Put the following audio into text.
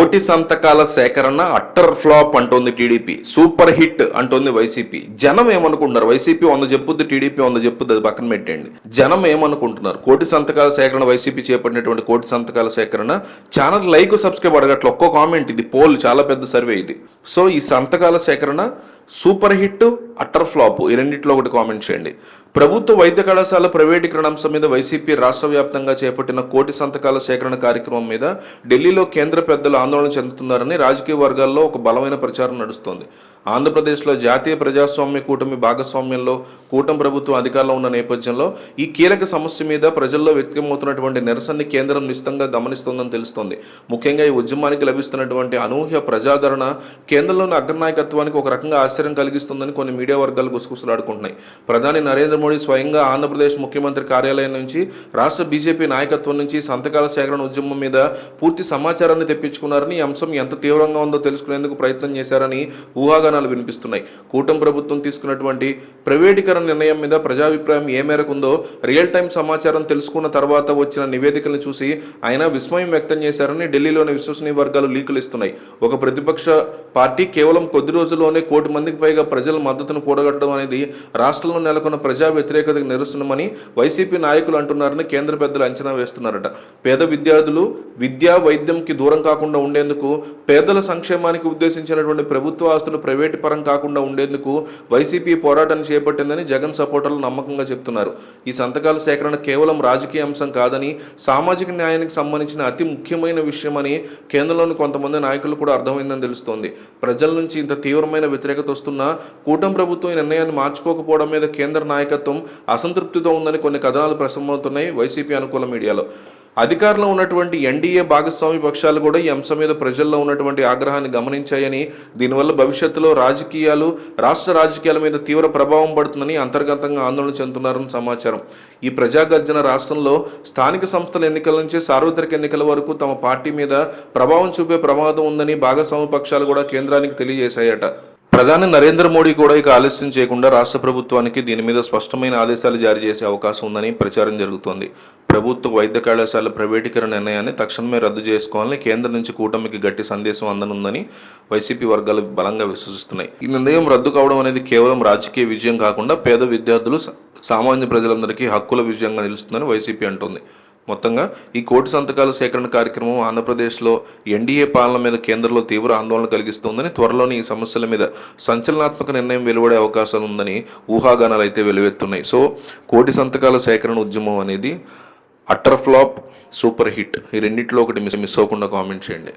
కోటి సంతకాల సేకరణ అట్టర్ ఫ్లాప్ అంటోంది టీడీపీ. సూపర్ హిట్ అంటోంది వైసీపీ. జనం ఏమనుకుంటున్నారు? వైసీపీ వంద చెప్పుద్ది టీడీపీ వంద చెప్పుద్ది అది పక్కన పెట్టండి జనం ఏమనుకుంటున్నారు? కోటి సంతకాల సేకరణ వైసీపీ చేపట్టినటువంటి కోటి సంతకాల సేకరణ ఛానల్ లైక్ సబ్స్క్రైబ్ అడగట్లు ఒక్కో కామెంట్ ఇది పోల్ చాలా పెద్ద సర్వే ఇది. సో ఈ సంతకాల సేకరణ సూపర్ హిట్ అట్టర్ ఫ్లాప్ ఈ రెండింటిలో ఒకటి కామెంట్ చేయండి. ప్రభుత్వ వైద్య కళాశాల ప్రైవేటీకరణ అంశం మీద వైసీపీ రాష్ట్ర వ్యాప్తంగా చేపట్టిన కోటి సంతకాల సేకరణ కార్యక్రమం మీద ఢిల్లీలో కేంద్ర పెద్దలు ఆందోళన చెందుతున్నారని రాజకీయ వర్గాల్లో ఒక బలమైన ప్రచారం నడుస్తోంది. ఆంధ్రప్రదేశ్లో జాతీయ ప్రజాస్వామ్య కూటమి భాగస్వామ్యంలో కూటమి ప్రభుత్వం అధికారంలో ఉన్న నేపథ్యంలో ఈ కీలక సమస్య మీద ప్రజల్లో వ్యక్తమవుతున్నటువంటి నిరసనని కేంద్రం నిశితంగా గమనిస్తోందని తెలుస్తోంది. ముఖ్యంగా ఈ ఉద్యమానికి లభిస్తున్నటువంటి అనూహ్య ప్రజాదరణ కేంద్రంలోని అగ్రనాయకత్వానికి ఒక రకంగా ఆశ్చర్యం కలిగిస్తుందని కొన్ని మీడియా వర్గాలు గుసగుసలాడుకుంటున్నాయి. ప్రధాని నరేంద్ర మోడీ స్వయంగా ఆంధ్రప్రదేశ్ ముఖ్యమంత్రి కార్యాలయం నుంచి రాష్ట్ర బీజేపీ నాయకత్వం నుంచి సంతకాల సేకరణ ఉద్యమం మీద పూర్తి సమాచారాన్ని తెప్పించుకున్నారని ఈ అంశం ఎంత తీవ్రంగా ఉందో తెలుసుకునేందుకు ప్రయత్నం చేశారని ఊహాగానాలు వినిపిస్తున్నాయి. కూటమి ప్రభుత్వం తీసుకున్నటువంటి ప్రైవేటీకరణ నిర్ణయం మీద ప్రజాభిప్రాయం ఏ మేరకు ఉందో రియల్ టైం సమాచారం తెలుసుకున్న తర్వాత వచ్చిన నివేదికలను చూసి ఆయన విస్మయం వ్యక్తం చేశారని ఢిల్లీలోని విశ్వసనీయ వర్గాలు లీకులు ఇస్తున్నాయి. ఒక ప్రతిపక్ష పార్టీ కేవలం కొద్ది రోజుల్లోనే కోటి మందికి పైగా ప్రజల మద్దతును కూడగట్టడం అనేది రాష్ట్రంలో నెలకొన్న ప్రజా వ్యతిరేకతకు నిరసనమని వైసీపీ నాయకులు అంటున్నారని కేంద్ర పెద్దలు అంచనా వేస్తున్నారట. పేద విద్యార్థులు విద్యా వైద్యంకి దూరం కాకుండా ఉండేందుకు పేదల సంక్షేమానికి ఉద్దేశించినటువంటి ప్రభుత్వ ఆస్తులు ప్రైవేటు పరం కాకుండా ఉండేందుకు వైసీపీ పోరాటాన్ని చేపట్టిందని జగన్ సపోర్టర్లు నమ్మకంగా చెప్తున్నారు. ఈ సంతకాల సేకరణ కేవలం రాజకీయ అంశం కాదని సామాజిక న్యాయానికి సంబంధించిన అతి ముఖ్యమైన విషయమని కేంద్రంలోని కొంతమంది నాయకులు కూడా అర్థమైందని తెలుస్తోంది. ప్రజల నుంచి ఇంత తీవ్రమైన వ్యతిరేకత వస్తున్నా కూటమి ప్రభుత్వం ఈ నిర్ణయాన్ని మార్చుకోకపోవడం మీద కేంద్ర నాయకత్వం అసంతృప్తితో ఉందని కొన్ని కథనాలు ప్రసమవుతున్నాయి వైసీపీ అనుకూల మీడియాలో. అధికారంలో ఉన్నటువంటి ఎన్డీఏ భాగస్వామి పక్షాలు కూడా ఈ అంశం మీద ప్రజల్లో ఉన్నటువంటి ఆగ్రహాన్ని గమనించాయని దీనివల్ల భవిష్యత్తులో రాజకీయాలు రాష్ట్ర రాజకీయాల మీద తీవ్ర ప్రభావం పడుతుందని అంతర్గతంగా ఆందోళన చెందుతున్నారని సమాచారం. ఈ ప్రజాగర్జన రాష్ట్రంలో స్థానిక సంస్థల ఎన్నికల నుంచి సార్వత్రిక ఎన్నికల వరకు తమ పార్టీ మీద ప్రభావం చూపే ప్రమాదం ఉందని భాగస్వామి పక్షాలు కూడా కేంద్రానికి తెలియజేశాయట. ప్రధాని నరేంద్ర మోడీ కూడా ఇక ఆలస్యం చేయకుండా రాష్ట్ర ప్రభుత్వానికి దీని మీద స్పష్టమైన ఆదేశాలు జారీ చేసే అవకాశం ఉందని ప్రచారం జరుగుతోంది. ప్రభుత్వ వైద్య కళాశాల ప్రైవేటీకరణ నిర్ణయాన్ని తక్షణమే రద్దు చేసుకోవాలని కేంద్రం నుంచి కూటమికి గట్టి సందేశం అందనుందని వైసీపీ వర్గాలు బలంగా విశ్వసిస్తున్నాయి. ఈ నిర్ణయం రద్దు కావడం అనేది కేవలం రాజకీయ విజయం కాకుండా పేద విద్యార్థులు సామాన్య ప్రజలందరికీ హక్కుల విజయంగా నిలుస్తుందని వైసీపీ అంటోంది. మొత్తంగా ఈ కోటి సంతకాల సేకరణ కార్యక్రమం ఆంధ్రప్రదేశ్లో ఎన్డీఏ పాలన మీద కేంద్రంలో తీవ్ర ఆందోళన కలిగిస్తోందని త్వరలోనే ఈ సమస్యల మీద సంచలనాత్మక నిర్ణయం వెలువడే అవకాశాలు ఉందని ఊహాగానాలు అయితే వెలువెత్తున్నాయి. సో కోటి సంతకాల సేకరణ ఉద్యమం అనేది అట్టర్ ఫ్లాప్ సూపర్ హిట్ ఈ రెండిట్లో ఒకటి మిస్ మిస్ అవ్వకుండా కామెంట్ చేయండి.